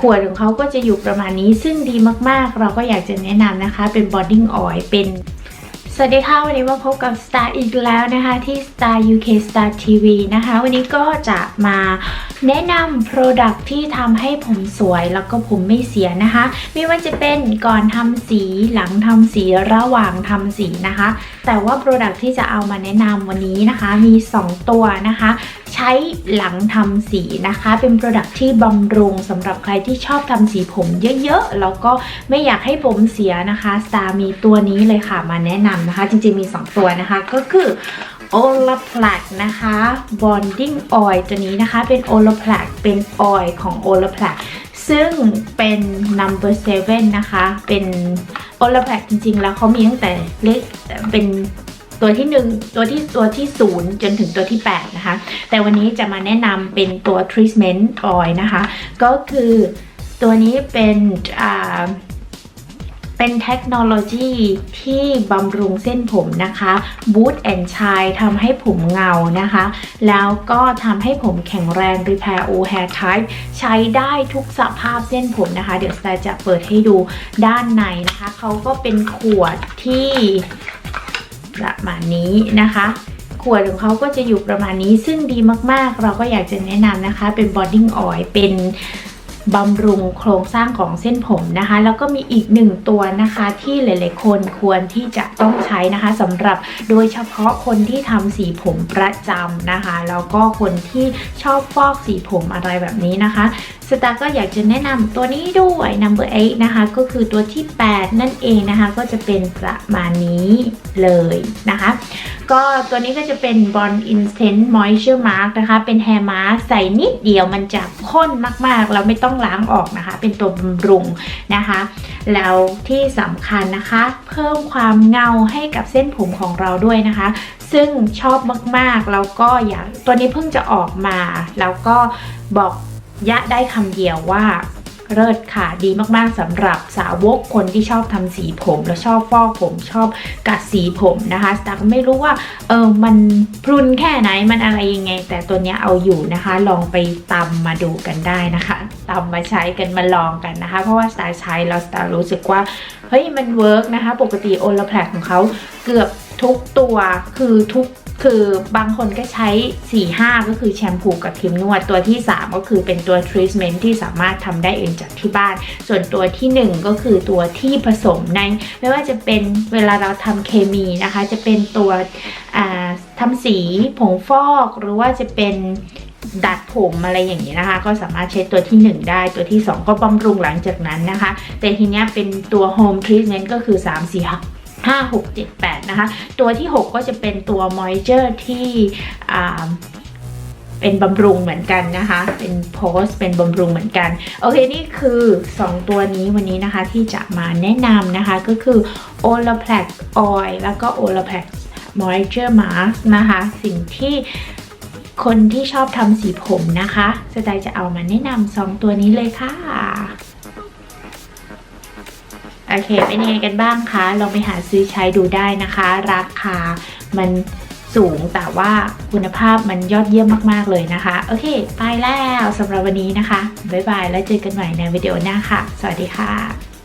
ขวดของเขาก็จะอยู่ประมาณนี้ซึ่งดีมากๆ เราก็อยากจะแนะนำนะคะ เป็น bonding oil เป็น สวัสดีค่ะ วันนี้มาพบกับ Star อีกแล้วนะคะ ที่ Star UK Star TV นะคะ วันนี้ก็จะมาแนะนำ Product ที่ทำให้ผมสวยแล้วก็ผมไม่เสียนะคะ ไม่ว่าจะเป็นก่อนทำสีหลังทำสีระหว่างทำสีนะคะ แต่ว่า Product ที่จะเอามาแนะนำวันนี้นะคะ มี 2 ตัวนะคะ ใช้หลังทำสีนะคะ เป็น Product ที่บำรุงสำหรับใครที่ชอบทำสีผมเยอะๆแล้วก็ไม่อยากให้ผมเสียนะคะ Star มีตัวนี้เลยค่ะมาแนะนำนะคะ จริงๆมี 2 ตัวนะคะ ก็คือ Olaplex นะคะ Bonding Oil ตัวนี้นะคะ เป็น Olaplex เป็น oil ของ Olaplex ซึ่งเป็น number 7นะคะ เป็น Olaplex จริงๆ แล้วเขามีตั้งแต่เล็กเป็นตัวที่ 1 ตัวที่ตัวที่ 0 จนถึงตัวที่ 8 นะคะ แต่วันนี้จะมาแนะนำเป็นตัว treatment oil นะคะ ก็คือตัวนี้เป็นอ่า เป็นเทคโนโลยีที่บำรุงเส้นผมนะคะ Boot and Shine ทำให้ผมเงานะคะ แล้วก็ทำให้ผมแข็งแรง Repair all hair type ใช้ได้ทุกสภาพเส้นผมนะคะ เดี๋ยวสไตล์จะเปิดให้ดูด้านในนะคะ เขาก็เป็นขวดที่ประมาณนี้นะคะขวดของเขาก็จะอยู่ประมาณนี้ซึ่งดีมากๆ เราก็อยากจะแนะนำนะคะเป็น bonding oil เป็น บำรุงโครงสร้างของเส้นผมนะคะ แล้วก็มีอีกหนึ่งตัวนะคะที่หลาย ๆ คนควรที่จะต้องใช้นะคะสำหรับโดยเฉพาะคนที่ทำสีผมประจำนะคะ แล้วก็คนที่ชอบฟอกสีผมอะไรแบบนี้นะคะสตาร์ก็อยากจะแนะนำตัวนี้ด้วย number 8 นะคะ ก็คือตัวที่ 8 นั่นเองนะคะ ก็จะเป็นประมาณนี้เลยนะคะ ก็ตัวนี้ก็จะเป็น Bond Instant Moisture Mask นะคะ เป็น Hair Mask ใส่นิดเดียวมันจะข้นมากๆ เราไม่ต้องล้างออกนะคะ เป็นตัวบำรุงนะคะ แล้วที่สำคัญนะคะ เพิ่มความเงาให้กับเส้นผมของเราด้วยนะคะ ซึ่งชอบมากๆ แล้วก็อยากตัวนี้เพิ่งจะออกมา แล้วก็บอก ยะได้คำเดียวว่าเลิศค่ะดีมากๆสำหรับสาวกคนที่ชอบทำสีผม แล้วชอบฟอกผมชอบกัดสีผมนะคะสตาร์ก็ไม่รู้ว่าเออมันพรุนแค่ไหนมันอะไรยังไง แต่ตัวนี้เอาอยู่นะคะ ลองไปตำมาดูกันได้นะคะตำมาใช้กันมาลองกันนะคะ เพราะว่าสตาร์ใช้แล้วสตาร์รู้สึกว่าเฮ้ยมันเวิร์กนะคะ ปกติโอลแพลกของเขาเกือบทุกตัวคือทุก คือบางคนก็ใช้ 4-5 ก็คือแชมพูกับครีมนวด ตัวที่ 3 ก็คือเป็นตัวทรีทเมนต์ที่สามารถทำได้เองจากที่บ้าน ส่วนตัวที่ 1 ก็คือตัวที่ผสมใน ไม่ว่าจะเป็นเวลาเราทำเคมีนะคะ จะเป็นตัวอ่าทำสีผงฟอก หรือว่าจะเป็นดัดผมอะไรอย่างนี้นะคะ ก็สามารถใช้ตัวที่ 1 ได้ตัวที่ 2 ก็บำรุงหลังจากนั้นนะคะ แต่ทีนี้เป็นตัว Home Treatment ก็คือ 3 4 5 6 7 8 นะคะ ตัวที่ 6 ก็จะเป็นตัว Moisture ที่เป็นบำรุงเหมือนกันนะคะ เป็นโพสเป็นบำรุงเหมือนกัน โอเค นี่คือ 2 ตัวนี้วันนี้นะคะที่จะมาแนะนำนะคะก็คือ Olaplex Oil แล้วก็ Olaplex Moisture Mask นะคะ สิ่งที่คนที่ชอบทำสีผมนะคะสไตล์จะเอามาแนะนำสองตัวนี้เลยค่ะ อเค เป็นยังไงกันบ้างคะ ลองไปหาซื้อใช้ดูได้นะคะ ราคามันสูงแต่ว่าคุณภาพมันยอดเยี่ยมมาก ๆ เลยนะคะ โอเค ไปแล้วสำหรับวันนี้นะคะ บ๊ายบาย แล้วเจอกันใหม่ในวิดีโอหน้าค่ะ สวัสดีค่ะ